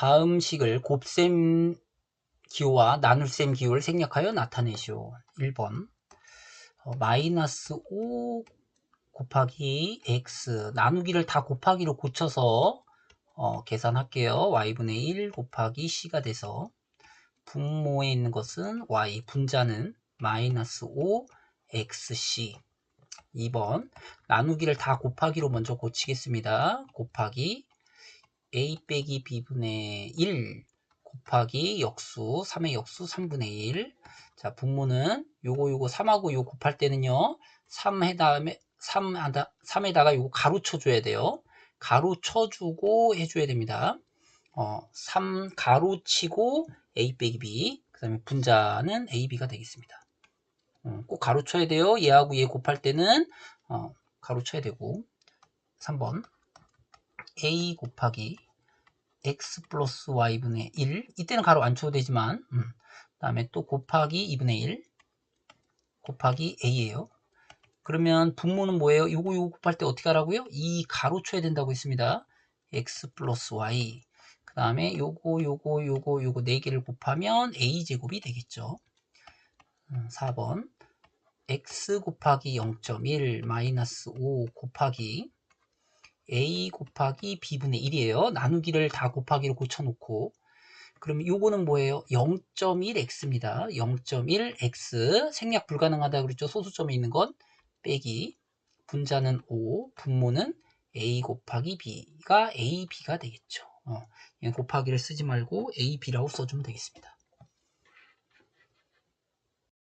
다음 식을 곱셈 기호와 나눌셈 기호를 생략하여 나타내시오. 1번 어, 마이너스 5 곱하기 x 나누기를 다 곱하기로 고쳐서 어, 계산할게요. y분의 1 곱하기 c가 돼서 분모에 있는 것은 y, 분자는 마이너스 5 xc 2번 나누기를 다 곱하기로 먼저 고치겠습니다. 곱하기 a 빼기 b분의 1 곱하기 역수 3의 역수 3분의 1 자, 분모는 요거 요거 3하고 요거 곱할 때는요. 3 해다음에 3 하다 3에다가 요거 가로 쳐 줘야 돼요. 가로 쳐 주고 해 줘야 됩니다. 어, 3 가로 치고 a 빼기 b 그다음에 분자는 ab가 되겠습니다. 어, 꼭 가로 쳐야 돼요. 얘하고 얘 곱할 때는 어, 가로 쳐야 되고 3번 a 곱하기 x 플러스 y분의 1 이때는 가로 안 쳐도 되지만 음. 다음에 또 곱하기 2분의 1 곱하기 a예요. 그러면 분모는 뭐예요? 요거 요거 곱할 때 어떻게 하라고요? 이 가로 쳐야 된다고 했습니다. x 플러스 y 그 다음에 요거 요거 요거 요거 4개를 곱하면 a제곱이 되겠죠. 4번 x 곱하기 0.1 마이너스 5 곱하기 a 곱하기 b분의 1이에요. 나누기를 다 곱하기로 고쳐놓고 그럼 요거는 뭐예요? 0.1x입니다. 0.1x 생략 불가능하다 그랬죠. 소수점에 있는 건 빼기 분자는 5 분모는 a 곱하기 b가 ab가 되겠죠. 어, 곱하기를 쓰지 말고 ab라고 써주면 되겠습니다.